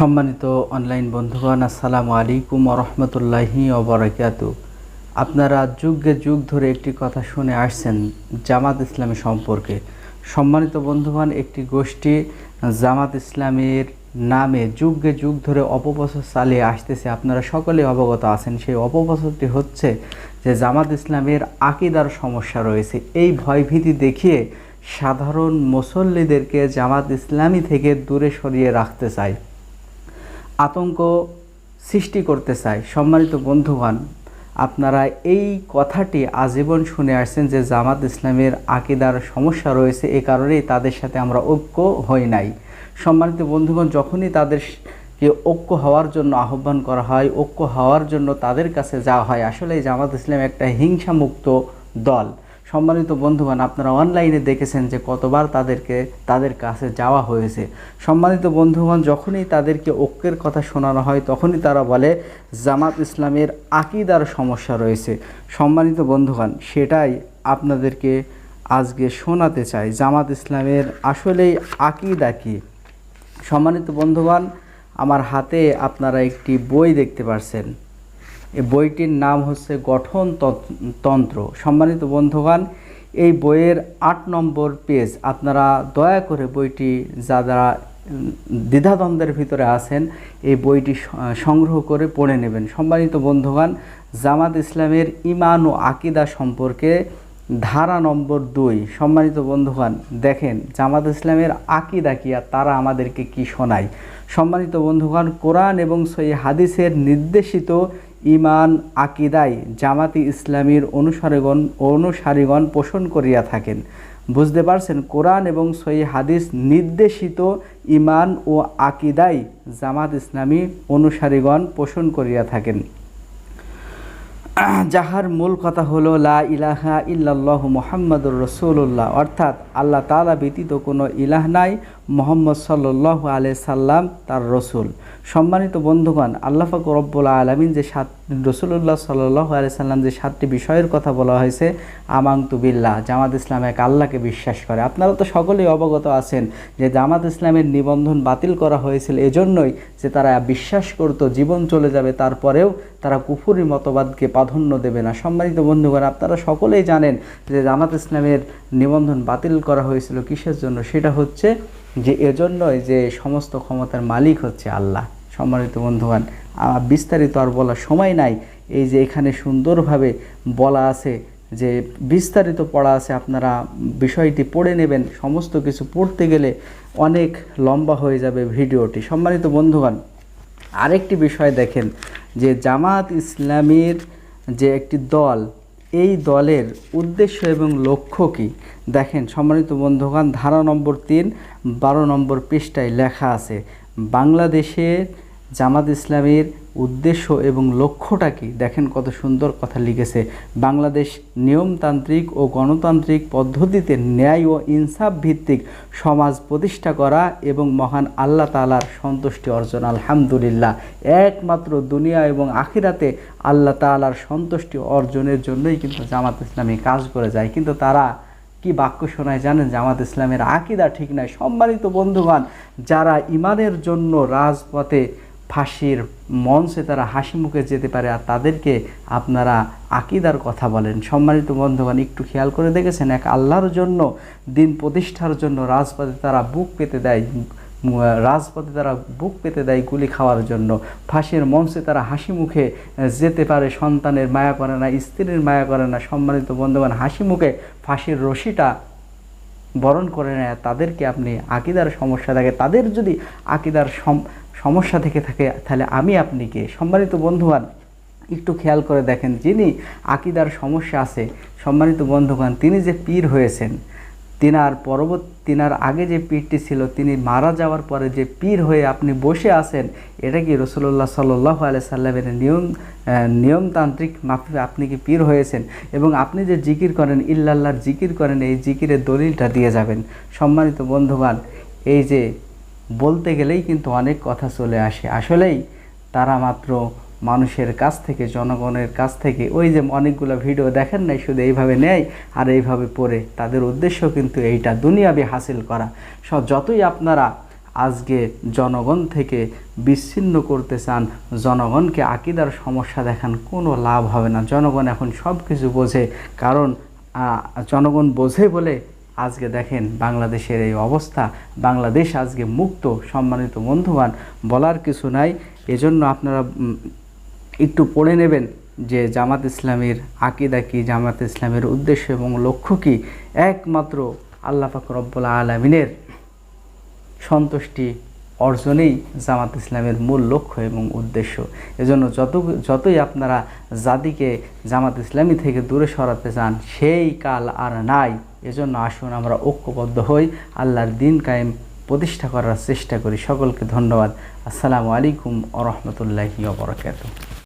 সম্মানিত অনলাইন বন্ধুগণ, আসসালামু আলাইকুম রহমতুল্লাহি অবরাকাতু আপনারা যুগে যুগ ধরে একটি কথা শুনে আসছেন জামাত ইসলামী সম্পর্কে। সম্মানিত বন্ধুগণ, একটি গোষ্ঠী জামাত ইসলামের নামে যুগে যুগ ধরে অপপ্রচার চালিয়ে আসতেছে। আপনারা সকলেই অবগত আছেন, সেই অপপ্রচারটি হচ্ছে যে জামাত ইসলামের আকিদার সমস্যা রয়েছে। এই ভয়ভীতি দেখিয়ে সাধারণ মুসল্লিদেরকে জামাত ইসলামী থেকে দূরে সরিয়ে রাখতে চায় আতঙ্ক সৃষ্টি করতে চায় সম্মানিত বন্ধুগণ, আপনারা এই কথাটি আজীবন শুনে আসছেন যে জামাত ইসলামের আকিদার সমস্যা রয়েছে, এ কারণেই তাদের সাথে আমরা ঐক্য হই নাই। সম্মানিত বন্ধুগণ, যখনই তাদেরকে ঐক্য হওয়ার জন্য আহ্বান করা হয়, ঐক্য হওয়ার জন্য তাদের কাছে যাওয়া হয় আসলে জামাত ইসলাম একটা হিংসামুক্ত দল। সম্মানিত বন্ধুগণ, আপনারা অনলাইনে দেখেছেন যে কতবার তাদেরকে, তাদের কাছে যাওয়া হয়েছে। সম্মানিত বন্ধুগণ, যখনই তাদেরকে ঐক্যের কথা শোনানো হয়, তখনই তারা বলে, জামাত ইসলামের আকিদার সমস্যা রয়েছে। সম্মানিত বন্ধুগণ, সেটাই আপনাদেরকে আজকে শোনাতে চাই। জামাত ইসলামের আসলেই আকিদা কী? সম্মানিত বন্ধুগণ, আমার হাতে আপনারা একটি বই দেখতে পাচ্ছেন এই বইটির নাম হচ্ছে গঠন তন্ত্র। সম্মানিত বন্ধুগণ, এই বইয়ের আট নম্বর পেজ, আপনারা দয়া করে বইটি, যা যারা দ্বিধাদ্বন্দ্বের ভিতরে আছেন, এই বইটি সংগ্রহ করে পড়ে নেবেন। সম্মানিত বন্ধুগণ, জামাত ইসলামের ইমান ও আকিদা সম্পর্কে ধারা নম্বর দুই। সম্মানিত বন্ধুগণ, দেখেন জামাত ইসলামের আকিদা কি আর তারা আমাদেরকে কি শোনায়? সম্মানিত বন্ধুগণ, কোরআন এবং সই হাদিসের নির্দেশিত ইমান আকিদাই জামাতি ইসলামীর অনুসারীগণ অনুসারীগণ পোষণ করিয়া থাকেন। বুঝতে পারছেন, কোরআন এবং সই হাদিস নির্দেশিত ইমান ও আকিদাই জামাত ইসলামী অনুসারীগণ পোষণ করিয়া থাকেন। যাহার মূল কথা হলো, লা ইলাহা ইল্লাল্লাহু মোহাম্মদুর রসুল্লাহ অর্থাৎ আল্লাহ তালা ব্যতীত কোনো ইলাহ নাই মোহাম্মদ সাল্লাহ আলাই সাল্লাম, তার রসুল। সম্মানিত বন্ধুগণ, আল্লাহ ফাক রব্বুল আলমিন যে সাত রসুল্লাহ সাল্লাহ আলাই সাল্লাম যে সাতটি বিষয়ের কথা বলা হয়েছে আমাংতু বিল্লাহ, জামাত ইসলাম এক আল্লাহকে বিশ্বাস করে। আপনারা তো সকলেই অবগত আছেন যে জামাত ইসলামের নিবন্ধন বাতিল করা হয়েছিল এজন্যই যে তারা বিশ্বাস করতো জীবন চলে যাবে, তারপরেও তারা কুফুরি মতবাদকে প্রাধান্য দেবে না। সম্মানিত বন্ধুগণ, আপনারা সকলেই জানেন যে জামাত ইসলামের নিবন্ধন বাতিল করা হয়েছিল কিসের জন্য? সেটা হচ্ছে যে এজন্যই যে সমস্ত ক্ষমতার মালিক হচ্ছে আল্লাহ। সম্মানিত বন্ধুগণ আমার বিস্তারিত আর বলার সময় নাই। এই যে এখানে সুন্দরভাবে বলা আছে যে বিস্তারিত পড়া আছে, আপনারা বিষয়টি পড়ে নেবেন। সমস্ত কিছু পড়তে গেলে অনেক লম্বা হয়ে যাবে ভিডিওটি। সম্মানিত বন্ধুগণ, আরেকটি বিষয় দেখেন যে জামাত ইসলামীর যে একটি দল এই দলের উদ্দেশ্য এবং লক্ষ্য কি? দেখেন, সম্মানিত বন্ধুগণ, ধারা নম্বর তিন, বারো নম্বর পৃষ্ঠায় লেখা আছে বাংলাদেশের জামাত ইসলামের উদ্দেশ্য এবং লক্ষ্যটা কি? দেখেন কত সুন্দর কথা লিখেছে। বাংলাদেশ নিয়মতান্ত্রিক ও গণতান্ত্রিক পদ্ধতিতে ন্যায় ও ইনসাফ ভিত্তিক সমাজ প্রতিষ্ঠা করা এবং মহান আল্লাহ তালার সন্তুষ্টি অর্জন। আলহামদুলিল্লাহ। একমাত্র দুনিয়া এবং আখিরাতে আল্লাহ তালার সন্তুষ্টি অর্জনের জন্যই কিন্তু জামাত ইসলামী কাজ করে যায়। কিন্তু তারা কি বাক্য শোনায় জানেন? জামাত ইসলামের আকিদা ঠিক নাই। সম্মানিত বন্ধুগণ, যারা ইমানের জন্য রাজপথে ফাঁসির মঞ্চে তারা হাসি মুখে যেতে পারে আর তাদেরকে আপনারা আকিদার কথা বলেন। সম্মানিত বন্ধুগণ, একটু খেয়াল করে দেখেছেন এক আল্লাহর জন্য দিন প্রতিষ্ঠার জন্য রাজপথে তারা বুক পেতে দেয় রাজপথে তারা বুক পেতে দেয় গুলি খাওয়ার জন্য। ফাঁসির মঞ্চে তারা হাসি মুখে যেতে পারে, সন্তানের মায়া করে না, স্ত্রীর মায়া করে না। সম্মানিত বন্ধুগণ, হাসি মুখে ফাঁসির রশিটা বরণ করে নেয়। তাদেরকে আপনি আকিদার সমস্যা থাকে। তাদের যদি আকিদার সমস্যা থেকে থাকে, তাহলে আমি আপনি কে সম্মানিত বন্ধুগণ একটু খেয়াল করে দেখেন, যিনি আকিদার সমস্যা আছে, সম্মানিত বন্ধুগণ, তিনি যে পীর হয়েছেন, তিনার পরবর্তী, তিনার আগে যে পীরটি ছিল, তিনি মারা যাওয়ার পরে যে পীর হয়ে আপনি বসে আছেন, এটা কি রসুল্লাহ সাল্লাহ আলাই সাল্লামের নিয়ম নিয়মতান্ত্রিক মাফিক আপনি কি পীর হয়েছেন? এবং আপনি যে জিকির করেন, ইল্লাল্লাহর জিকির করেন, এই জিকিরের দলিলটা দিয়ে যাবেন। সম্মানিত বন্ধুগণ, এই যে বলতে গেলেই কিন্তু অনেক কথা চলে আসে। আসলেই তারা মাত্র মানুষের কাছ থেকে, জনগণের কাছ থেকে ওই যে অনেকগুলো ভিডিও দেখেন নাই, শুধু এইভাবে নেয় আর এইভাবে পড়ে। তাদের উদ্দেশ্য কিন্তু এইটা, দুনিয়াবি হাসিল করা। সব যতই আপনারা আজকে জনগণ থেকে বিচ্ছিন্ন করতে চান, জনগণকে আকিদার সমস্যা দেখান, কোনো লাভ হবে না। জনগণ এখন সব কিছু বোঝে। কারণ জনগণ বোঝে বলে আজকে দেখেন বাংলাদেশের এই অবস্থা। বাংলাদেশ আজকে মুক্ত, সম্মানিত বন্ধুবান বলার কিছু নাই। এজন্য আপনারা একটু পড়ে নেবেন যে জামাত ইসলামের আকিদা কি, জামাত ইসলামের উদ্দেশ্য এবং লক্ষ্য কী। একমাত্র আল্লাহ পাক রব্বুল আলমিনের সন্তুষ্টি অর্জনেই জামাত ইসলামের মূল লক্ষ্য এবং উদ্দেশ্য। এজন্য যত যতই আপনারা জাতিকে জামাত ইসলামী থেকে দূরে সরাতে চান, সেই কাল আর নাই। এজন্য আসুন আমরা ঐক্যবদ্ধ হই, আল্লাহর দিন কায়েম প্রতিষ্ঠা করার চেষ্টা করি। সকলকে ধন্যবাদ। আসসালামু আলাইকুম আ রহমতুল্লাহি